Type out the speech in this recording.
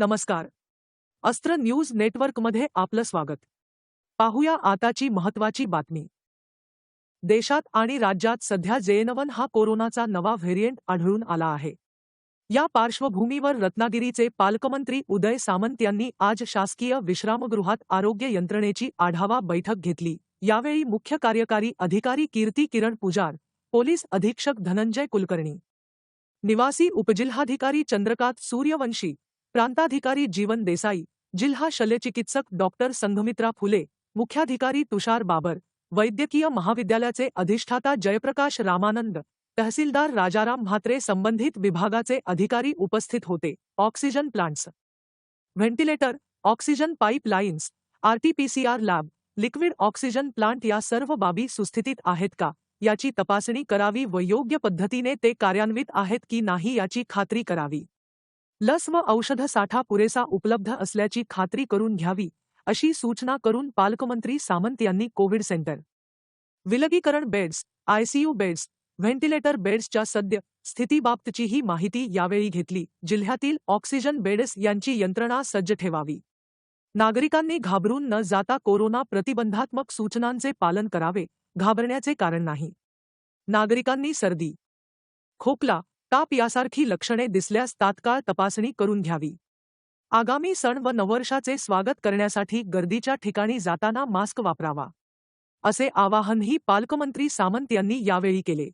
नमस्कार. अस्त्र न्यूज नेटवर्कमध्ये आपलं स्वागत. पाहूया आताची महत्वाची बातमी. देशात आणि राज्यात सध्या जेएनवन हा कोरोनाचा नवा व्हेरियंट आढळून आला आहे. या पार्श्वभूमीवर रत्नागिरीचे पालकमंत्री उदय सामंत यांनी आज शासकीय विश्रामगृहात आरोग्य यंत्रणेची आढावा बैठक घेतली. यावेळी मुख्य कार्यकारी अधिकारी कीर्ती किरण पुजार पोलीस अधीक्षक धनंजय कुलकर्णी निवासी उपजिल्हाधिकारी चंद्रकांत सूर्यवंशी प्रांताधिकारी जीवन देसाई, जिल्हा शल्यचिकित्सक डॉक्टर संघमित्रा फुले, मुख्याधिकारी तुषार बाबर, वैद्यकीय महाविद्यालयाचे अधिष्ठाता जयप्रकाश रामानंद, तहसीलदार राजाराम म्हात्रे संबंधित विभागाचे अधिकारी उपस्थित होते. Oxygen plants. Ventilator, oxygen pipe lines, RTPCR lab, liquid oxygen plant या सर्व बाबी सुस्थितीत आहेत का? याची तपासणी करावी व योग्य पद्धतीने ते कार्यान्वित आहेत की नाही याची खात्री करावी. लस व औषध साठा पुरेसा उपलब्ध असल्याची खात्री करून घ्यावी अशी सूचना करून पालकमंत्री सामंत यांनी कोविड सेंटर. विलगीकरण बेड्स आयसीयू बेड्स व्हेंटिलेटर बेड्सच्या सद्य स्थितीबाबतचीही माहिती यावेळी घेतली जिल्ह्यातील ऑक्सिजन बेड्स यांची यंत्रणा सज्ज ठेवावी. नागरिकांनी घाबरून न जाता कोरोना प्रतिबंधात्मक सूचनांचे पालन करावे घाबरण्याचे कारण नाही. नागरिकांनी सर्दी खोकला ताप यासारखी लक्षणे दिसल्यास तात्काळ तपासणी करून घ्यावी. आगामी सण व नववर्षाचे स्वागत करण्यासाठी गर्दीच्या ठिकाणी जाताना मास्क वापरावा. असे आवाहनही पालकमंत्री सामंत यांनी यावेळी केले.